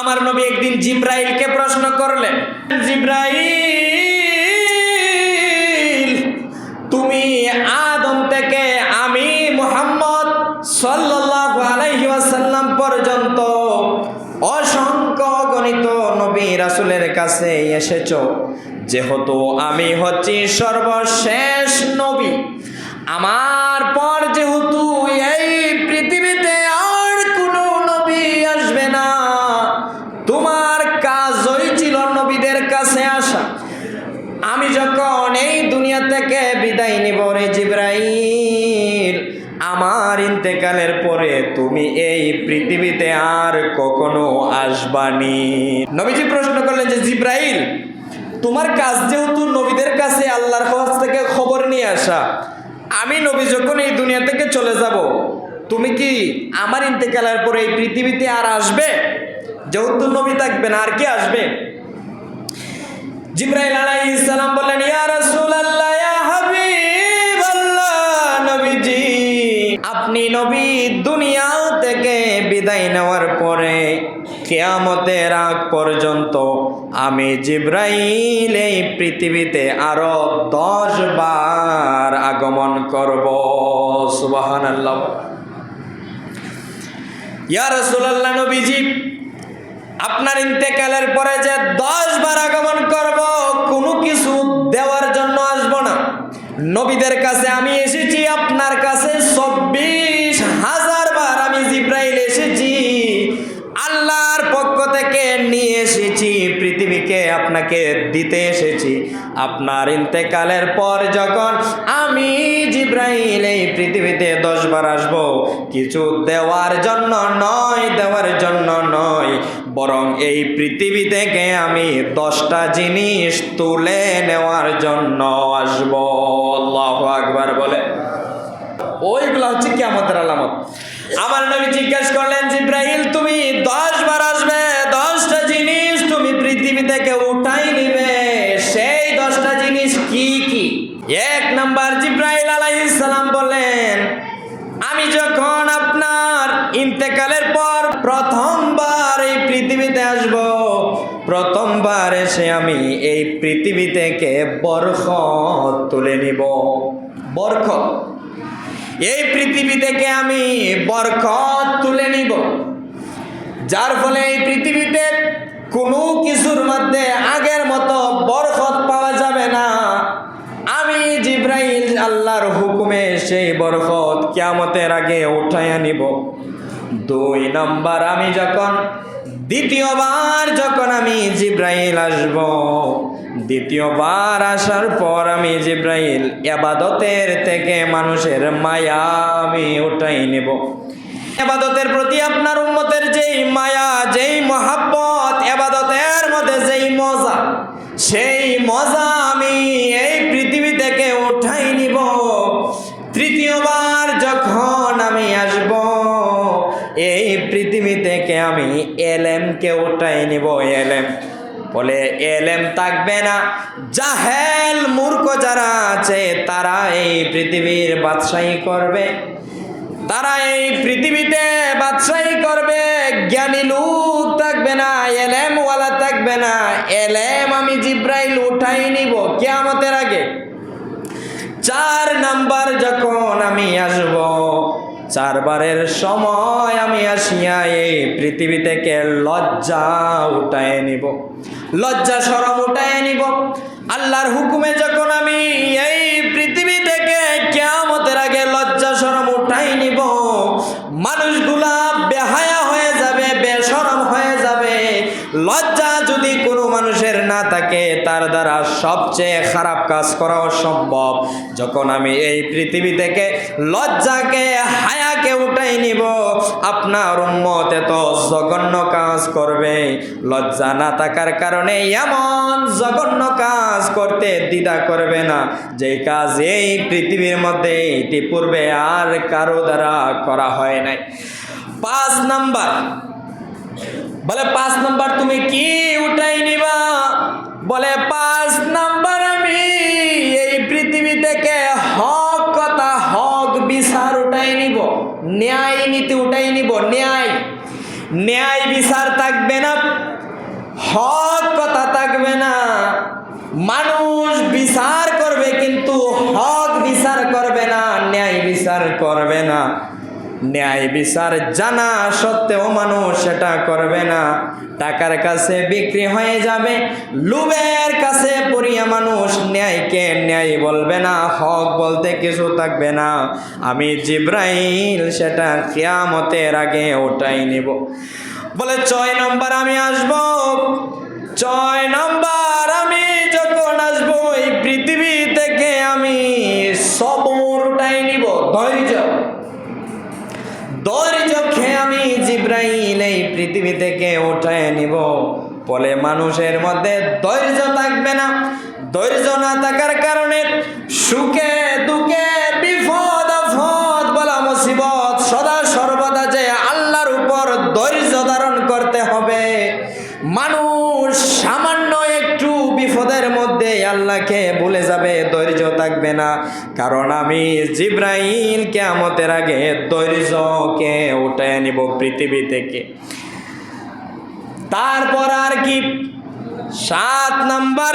আমার নবী একদিন জিব্রাইলকে প্রশ্ন করলেন, জিব্রাইল, তুমি আদম থেকে আমি মুহাম্মদ সাল্লাল্লাহু আলাইহি ওয়াসাল্লাম পর্যন্ত অসংখ্য গণিত নবী রাসূলের কাছে এসেছ। যেহেতু আমি হচ্ছি সর্বশেষ নবী, আমার যখন এই দুনিয়া থেকে বিদায় নিব রে জিব্রাইল। আমার ইন্তেকালের পরে তুমি এই পৃথিবীতে আর কখনো আসবানি। নবীজি প্রশ্ন করলেন যে, জিব্রাইল, তোমার কাজ যেহেতু নবীদের কাছে আল্লাহর কাছ থেকে খবর নিয়ে আসা, আমি নবী যখন এই দুনিয়া থেকে চলে যাব, তুমি কি আমার ইন্তেকালের পরে এই পৃথিবীতে আর আসবে? যেহেতু নবী থাকবে না আর কি আসবে? জিব্রাইল আলাইহিস সালাম বললেন, ইয়া রাসূলুল্লাহ, ইয়া হাবিবাল্লাহ, নবীজি, আপনি নবী দুনিয়া থেকে বিদায় নেওয়ার পরে কিয়ামতের আগ পর্যন্ত আমি জিব্রাইল এই পৃথিবীতে আরও দশ বার আগমন করব। সুবহানাল্লাহ। ইয়া রাসূলুল্লাহ, নবীজি আপনার ইন্তেকালের পরে যে দশ বার আগমন করব, কোনো কিছু দেওয়ার জন্য আসব না। নবীদের কাছে আমি এসেছি, আপনার কাছে চব্বিশ হাজার বার আমি জিব্রাইল এসেছি, আল্লাহর পক্ষ থেকে নিয়ে এসেছি, পৃথিবীকে আপনাকে দিতে এসেছি। আপনার ইন্তেকালের পর যখন আমি জিব্রাইল এই পৃথিবীতে দশবার আসব, কিছু দেওয়ার জন্য নয়, দেওয়ার বরং এই পৃথিবী থেকে আমি দশটা জিনিস তুলে নেওয়ার জন্য আসব। আল্লাহ আকবার বলে। ওইগুলো হচ্ছে কি আমাদের আলামত। আমার নবী জিজ্ঞেস করলেন জিব্রাহিল তুমি দশ বার আসবে? দশটা জিনিস তুমি পৃথিবী থেকে উঠাই নিবে। সেই দশটা জিনিস কি কি? এক নাম্বার জিব্রাহিল আলাইহিস সালাম বললেন, আমি যখন আপনার ইন্তেকালের পর প্রথমবার এই পৃথিবীতে আসব। প্রথমবার এসে আমি এই পৃথিবী থেকে বরখত তুলে নিব। বরখত এই পৃথিবী থেকে আমি বরকত তুলে নিব। যার ফলে এই পৃথিবীতে কোনো কিছুর মধ্যে আগের মতো বরকত পাওয়া যাবে না। আমি জিব্রাইল আল্লাহর হুকুমে সেই বরকত কিয়ামতের আগে উঠাইয়া নিব। দুই নম্বর আমি যখন দ্বিতীয়বার যখন আমি জিব্রাইল আসব, দ্বিতীয়বার আসার পর আমি জিব্রাইল এবাদতের থেকে মানুষের মায়া আমি উঠাই নেব। এবাদতের প্রতি আপনার উম্মতের যেই মায়া, যেই মহাব্বত এবাদতের মধ্যে যেই মজা, সেই মজা আমি এই পৃথিবী থেকে উঠাই এলেমকে উঠাই নিব, এলেম। বলে, এলেম থাকবে না। জাহেল মূর্খ যারা আছে, তারা এই পৃথিবীর বাদশাহী করবে। তারা এই পৃথিবীতে বাদশাহী করবে। জ্ঞানী লোক থাকবে না এলেম ওয়ালা থাকবে না। এলেম আমি জিব্রাইল উঠাই নিব কেয়ামতের আগে। চার নাম্বার যখন আমি আসব চারবারের সময় আমি আসিয়া এই পৃথিবী থেকে লজ্জা উঠায় নিব? লজ্জা, সরম উঠায় নিব। আল্লাহর হুকুমে যখন আমি এই তার দ্বারা সবচেয়ে খারাপ কাজ করাও সম্ভব। যখন আমি এই পৃথিবী থেকে লজ্জাকে, হায়াকে উঠাই নিব, আপনার উন্মত এত জঘন্য কাজ করবে। লজ্জা না থাকার কারণে এমন জঘন্য কাজ করতে দ্বিধা করবে না। যে কাজ এই পৃথিবীর মধ্যে ইতিপূর্বে আর কারও দ্বারা করা হয় নাই। পাঁচ নাম্বার। বলে, পাঁচ নাম্বার তুমি কি ন্যায় উঠাই নিব, ন্যায়। ন্যায় বিচার থাকবে না, হক কথা থাকবে না। মানুষ বিচার করবে, কিন্তু হক বিচার করবে না, ন্যায় বিচার করবে না। ন্যায় বিচার জানা সত্ত্বেও মানুষ সেটা করবে না। টাকার কাছে বিক্রি হয়ে যাবে লুবের কাছে পড়িয়া মানুষ ন্যায়কে ন্যায় বলবে না, হক বলতে কিছু থাকবে না। আমি জিব্রাইল, সেটা কিয়ামতের আগে ওটাই নিব। বলে, ছয় নম্বর আমি আসব। ছয় নম্বর পৃথিবী থেকে উঠায় নিব। বলে মানুষের মধ্যে ধৈর্য থাকবে না। ধৈর্য না থাকার কারণে সুখে দুঃখে বিপদ, আপদ বলা মুসিবত সদা সর্বদা যে আল্লাহর উপর ধৈর্য ধারণ করতে হবে। মানুষ সামান্য একটু বিপদের মধ্যে আল্লাহকে ভুলে যাবে, ধৈর্য থাকবে না। কারণ আমি জিব্রাইল কেমতের আগে ধৈর্যকে উঠে নিব পৃথিবী থেকে। তারপর আর কি? সাত নাম্বার